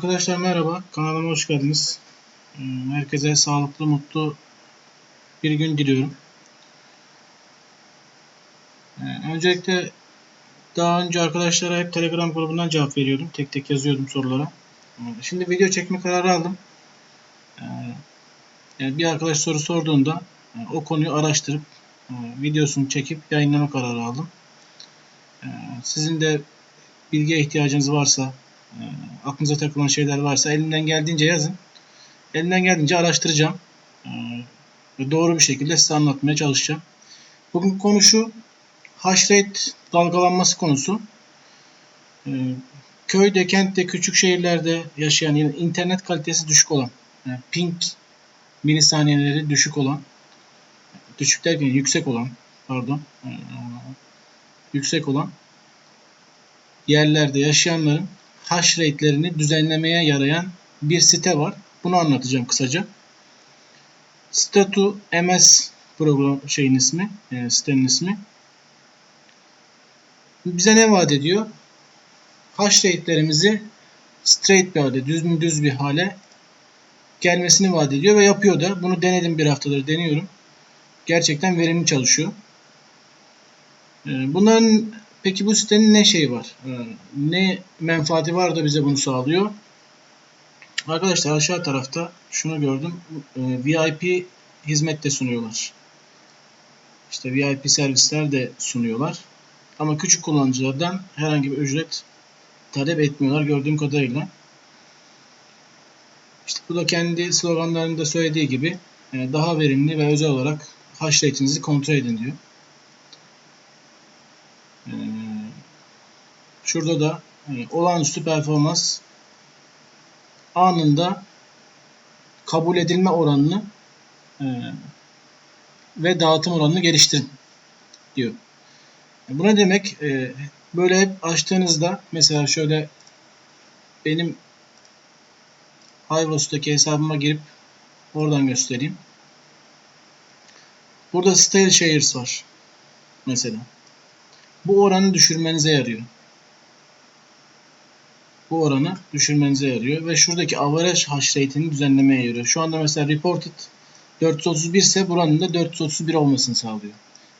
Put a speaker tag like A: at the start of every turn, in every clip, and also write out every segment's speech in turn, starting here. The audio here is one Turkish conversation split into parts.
A: Arkadaşlar merhaba, kanalıma hoş geldiniz. Ee, Herkese sağlıklı, mutlu bir gün diliyorum. Ee, Öncelikle daha önce arkadaşlara hep Telegram grubundan cevap veriyordum. Tek tek yazıyordum sorulara. Ee, Şimdi video çekme kararı aldım. Bir arkadaş soru sorduğunda e, o konuyu araştırıp e, videosunu çekip yayınlama kararı aldım. Sizin de bilgiye ihtiyacınız varsa e, aklınıza takılan şeyler varsa elinden geldiğince yazın. Elinden geldiğince araştıracağım. E, doğru bir şekilde size anlatmaya çalışacağım. Bugün konu şu. Hash rate dalgalanması konusu. E, köyde, kentte, küçük şehirlerde yaşayan, yani internet kalitesi düşük olan, yani ping milisaniyeleri düşük olan, düşük derken yüksek olan, pardon, yüksek olan yerlerde yaşayanların hash rate'lerini düzenlemeye yarayan bir site var. Bunu anlatacağım kısaca. Statu MS program şeyin ismi, e, sitenin ismi. Bize ne vaat ediyor? Hash rate'lerimizi straight bir hale, düz düz bir hale gelmesini vaat ediyor ve yapıyor da. Bunu denedim bir haftadır deniyorum. Gerçekten verimli çalışıyor. E, Bunların Peki bu sitenin ne şeyi var? Ne menfaati var da bize bunu sağlıyor? Arkadaşlar aşağı tarafta şunu gördüm. Ee, VIP hizmet de sunuyorlar. İşte VIP servisler de sunuyorlar. Ama küçük kullanıcılardan herhangi bir ücret talep etmiyorlar gördüğüm kadarıyla. İşte bu da kendi sloganlarında söylediği gibi e, daha verimli ve özel olarak hash rate'inizi kontrol edin diyor. Şurada da e, olağanüstü performans anında kabul edilme oranını e, ve dağıtım oranını geliştirin diyor. Bu ne demek? E, Böyle hep açtığınızda mesela şöyle benim Hyvros'taki hesabıma girip oradan göstereyim. Burada stale shares var. Mesela. Bu oranı düşürmenize yarıyor. Bu oranı düşürmenize yarıyor ve şuradaki average hash rate'ini düzenlemeye yarıyor. Şu anda mesela reported 431 ise buranın da 431 olmasını sağlıyor.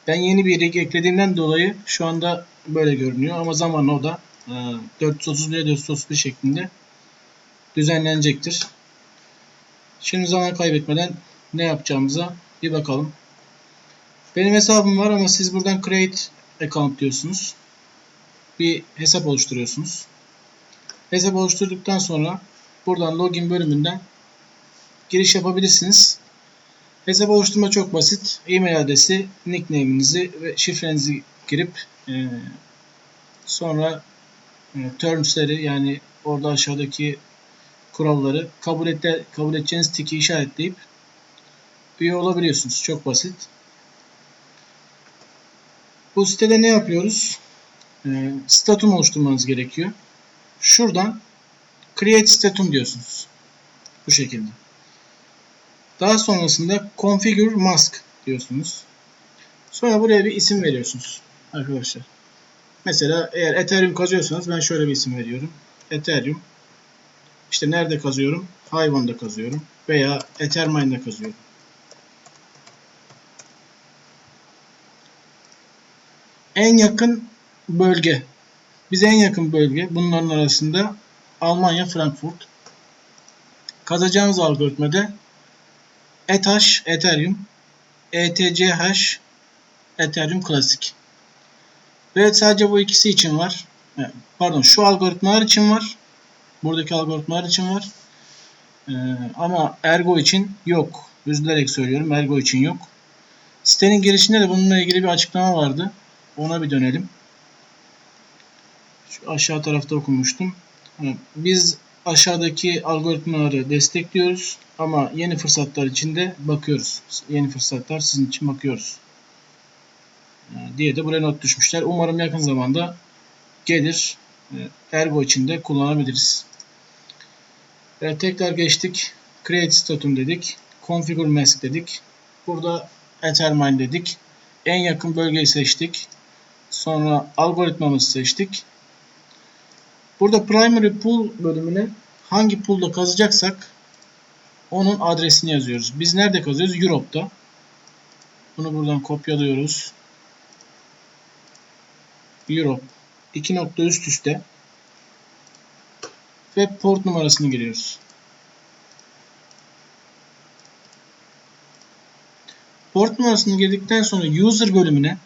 A: Ben yeni bir rig eklediğimden dolayı şu anda böyle görünüyor ama zamanla o da 431'e 431 şeklinde düzenlenecektir. Şimdi zaman kaybetmeden ne yapacağımıza bir bakalım. Benim hesabım var ama siz buradan create account diyorsunuz. Bir hesap oluşturuyorsunuz. Hesap oluşturduktan sonra buradan login bölümünden giriş yapabilirsiniz. Hesap oluşturma çok basit. E-mail adresi, nickname'inizi ve şifrenizi girip e, sonra e, terms'leri yani orada aşağıdaki kuralları kabul, et, kabul edeceğiniz tiki işaretleyip üye olabiliyorsunuz. Çok basit. Bu sitede ne yapıyoruz? E, statum oluşturmanız gerekiyor. Şuradan create statum diyorsunuz. Bu şekilde. Daha sonrasında configure mask diyorsunuz. Sonra buraya bir isim veriyorsunuz arkadaşlar. Mesela eğer Ethereum kazıyorsanız ben şöyle bir isim veriyorum. Ethereum. İşte nerede kazıyorum? Hayvan'da kazıyorum. Veya Ethermine'da kazıyorum. En yakın bölge. Bize en yakın bölge bunların arasında Almanya Frankfurt. Kazacağımız algoritmada ETH Ethereum, ETCH Ethereum Classic. Ve sadece bu ikisi için var. Pardon şu algoritmalar için var. Buradaki algoritmalar için var. Ee, ama Ergo için yok. Üzülerek söylüyorum. Ergo için yok. Sitenin girişinde de bununla ilgili bir açıklama vardı. Ona bir dönelim. Şu aşağı tarafta okumuştum. Biz aşağıdaki algoritmaları destekliyoruz ama yeni fırsatlar için de bakıyoruz. Yeni fırsatlar sizin için bakıyoruz. Diye de buraya not düşmüşler. Umarım yakın zamanda gelir. Ergo için de kullanabiliriz. Tekrar geçtik. Create statum dedik. Configure mask dedik. Burada Ethermine dedik. En yakın bölgeyi seçtik. Sonra algoritmamızı seçtik. Burada primary pool bölümüne hangi pool'da kazacaksak onun adresini yazıyoruz. Biz nerede kazıyoruz? Europe'da. Bunu buradan kopyalıyoruz. Europe. iki nokta üst üste ve port numarasını giriyoruz. Port numarasını girdikten sonra user bölümüne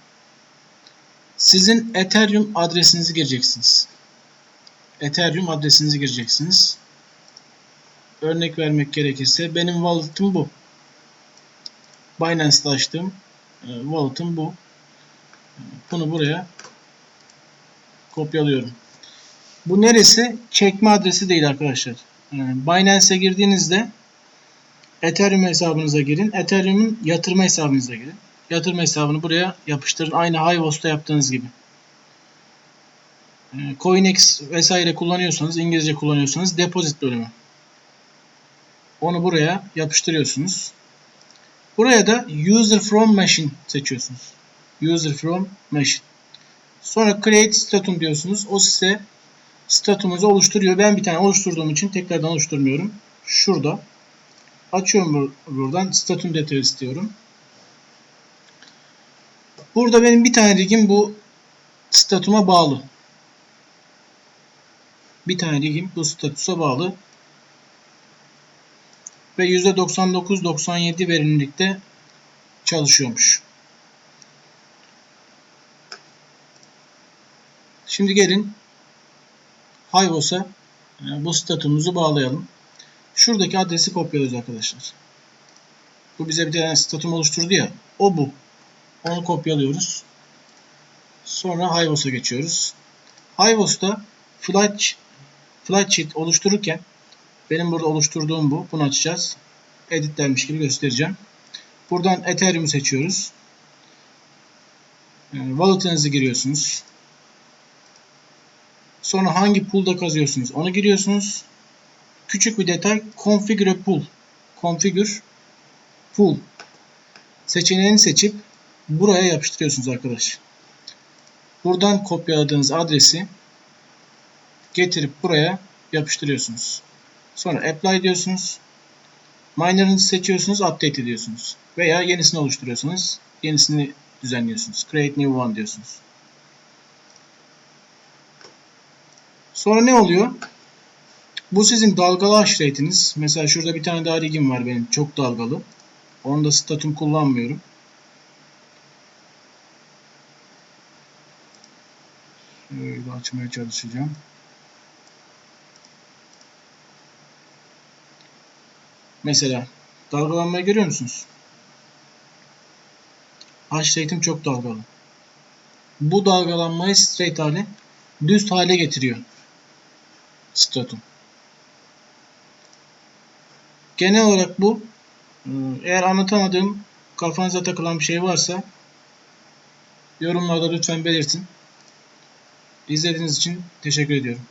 A: sizin Ethereum adresinizi gireceksiniz. Ethereum adresinizi gireceksiniz. Örnek vermek gerekirse benim wallet'ım bu. Binance'da açtığım e, wallet'ım bu. Bunu buraya kopyalıyorum. Bu neresi? Çekme adresi değil arkadaşlar. Yani Binance'e girdiğinizde Ethereum hesabınıza girin. Ethereum'un yatırma hesabınıza girin. Yatırma hesabını buraya yapıştırın. Aynı Hivos'ta yaptığınız gibi. Ee, CoinEx vesaire kullanıyorsanız, İngilizce kullanıyorsanız deposit bölümü. Onu buraya yapıştırıyorsunuz. Buraya da User from Machine seçiyorsunuz. User from Machine. Sonra Create Statum diyorsunuz. O size statumuzu oluşturuyor. Ben bir tane oluşturduğum için tekrardan oluşturmuyorum. Şurada. Açıyorum buradan. Statum detayı istiyorum. Burada benim bir tane rigim bu statuma bağlı. Bir tane rigim bu statüse bağlı. Ve %99-97 verimlilikte çalışıyormuş. Şimdi gelin Hivos'a bu statümümüzü bağlayalım. Şuradaki adresi kopyalıyoruz arkadaşlar. Bu bize bir tane statüm oluşturdu ya. O bu. Onu kopyalıyoruz. Sonra Hivos'a geçiyoruz. Hivos'ta flight, flight sheet oluştururken benim burada oluşturduğum bu. Bunu açacağız. Editlenmiş gibi göstereceğim. Buradan Ethereum'u seçiyoruz. Wallet'ınızı giriyorsunuz. Sonra hangi pool'da kazıyorsunuz onu giriyorsunuz. Küçük bir detay configure pool. Configure pool seçeneğini seçip buraya yapıştırıyorsunuz arkadaş. Buradan kopyaladığınız adresi getirip buraya yapıştırıyorsunuz. Sonra apply diyorsunuz. Miner'ınızı seçiyorsunuz, update ediyorsunuz. Veya yenisini oluşturuyorsunuz. Yenisini düzenliyorsunuz. Create new one diyorsunuz. Sonra ne oluyor? Bu sizin dalgalı hash rate'iniz. Mesela şurada bir tane daha rigim var benim. Çok dalgalı. Onda statüm kullanmıyorum. Şöyle açmaya çalışacağım. Mesela dalgalanmayı görüyor musunuz? Hash rate'im çok dalgalı. Bu dalgalanmayı straight hale, düz hale getiriyor. Stratum. Genel olarak bu. Eğer anlatamadığım kafanıza takılan bir şey varsa yorumlarda lütfen belirtin. İzlediğiniz için teşekkür ediyorum.